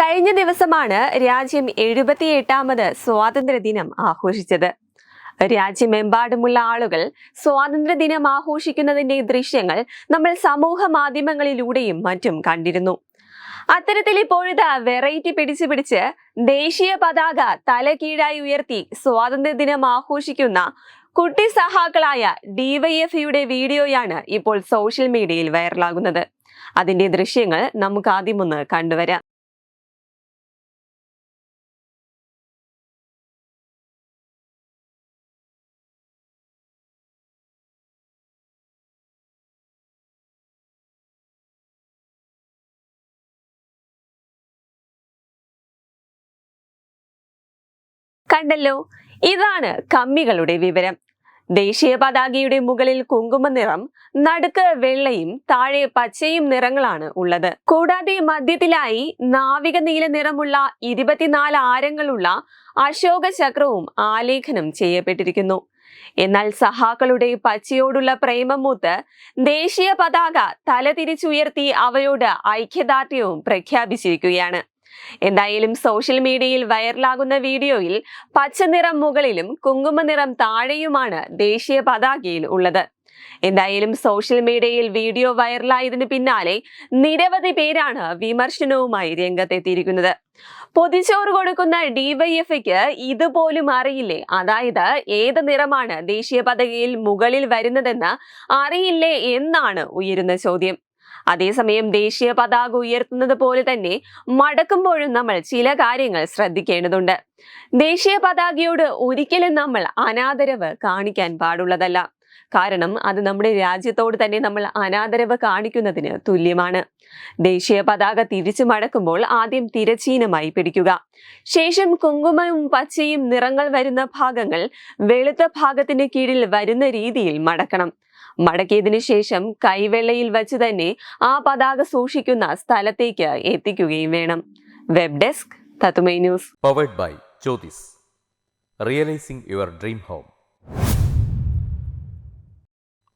കഴിഞ്ഞ ദിവസമാണ് രാജ്യം എഴുപത്തിയെട്ടാമത് സ്വാതന്ത്ര്യദിനം ആഘോഷിച്ചത്. രാജ്യമെമ്പാടുമുള്ള ആളുകൾ സ്വാതന്ത്ര്യദിനം ആഘോഷിക്കുന്നതിന്റെ ദൃശ്യങ്ങൾ നമ്മൾ സമൂഹ മാധ്യമങ്ങളിലൂടെയും മറ്റും കണ്ടിരുന്നു. അത്തരത്തിൽ ഇപ്പോഴത്തെ വെറൈറ്റി പിടിച്ചു പിടിച്ച് ദേശീയ പതാക തലകീഴായി ഉയർത്തി സ്വാതന്ത്ര്യദിനം ആഘോഷിക്കുന്ന കുട്ടി സഹാക്കളായ ഡിവൈഎഫ്ഇയുടെ വീഡിയോയാണ് ഇപ്പോൾ സോഷ്യൽ മീഡിയയിൽ വൈറലാകുന്നത്. അതിന്റെ ദൃശ്യങ്ങൾ നമുക്ക് ആദ്യമൊന്ന് കണ്ടുവരാം. കണ്ടല്ലോ? ഇതാണ് കമ്മികളുടെ വിവരം. ദേശീയ പതാകയുടെ മുകളിൽ കുങ്കുമ നിറം നടുക്ക് വെള്ളയും താഴെ പച്ചയും നിറങ്ങളാണ് ഉള്ളത്. കൂടാതെ മധ്യത്തിലായി നാവിക നീല നിറമുള്ള ഇരുപത്തിനാല് ആരങ്ങളുള്ള അശോക ചക്രവും ആലേഖനം ചെയ്യപ്പെട്ടിരിക്കുന്നു. എന്നാൽ സഹാക്കളുടെ പച്ചയോടുള്ള പ്രേമം മൂത്ത് ദേശീയ പതാക തലതിരിച്ചുയർത്തി അവയോട് ഐക്യദാർഢ്യവും പ്രഖ്യാപിച്ചിരിക്കുകയാണ്. എന്തായാലും സോഷ്യൽ മീഡിയയിൽ വൈറലാകുന്ന വീഡിയോയിൽ പച്ച നിറം മുകളിലും കുങ്കുമ നിറം താഴെയുമാണ് ദേശീയ പതാകയിൽ ഉള്ളത്. എന്തായാലും സോഷ്യൽ മീഡിയയിൽ വീഡിയോ വൈറലായതിനു പിന്നാലെ നിരവധി പേരാണ് വിമർശനവുമായി രംഗത്തെത്തിയിരിക്കുന്നത്. പൊതിച്ചോറ് കൊടുക്കുന്ന ഡിവൈഎഫ്ഐക്ക് ഇതുപോലും അറിയില്ലേ? അതായത് ഏത് നിറമാണ് ദേശീയ പതാകയിൽ മുകളിൽ വരുന്നതെന്ന് അറിയില്ലേ എന്നാണ് ഉയരുന്ന ചോദ്യം. അതേസമയം ദേശീയ പതാക ഉയർത്തുന്നത് പോലെ തന്നെ മടക്കുമ്പോഴും നമ്മൾ ചില കാര്യങ്ങൾ ശ്രദ്ധിക്കേണ്ടതുണ്ട്. ദേശീയ പതാകയോട് ഒരിക്കലും നമ്മൾ അനാദരവ് കാണിക്കാൻ പാടുള്ളതല്ല. കാരണം അത് നമ്മുടെ രാജ്യത്തോട് തന്നെ നമ്മൾ അനാദരവ് കാണിക്കുന്നതിന് തുല്യമാണ്. ദേശീയ പതാക തിരിച്ചു മടക്കുമ്പോൾ ആദ്യം തിരച്ചീനമായി പിടിക്കുക. ശേഷം കുങ്കുമവും പച്ചയും നിറങ്ങൾ വരുന്ന ഭാഗങ്ങൾ വെളുത്ത ഭാഗത്തിന് കീഴിൽ വരുന്ന രീതിയിൽ മടക്കണം. മടക്കിയതിനു ശേഷം കൈവെള്ളയിൽ വച്ച് തന്നെ ആ പതാക സൂക്ഷിക്കുന്ന സ്ഥലത്തേക്ക് എത്തിക്കുകയും വേണം. വെബ് ഡെസ്ക് തത്തുമൈ news. Powered by Jyothis realising your dream home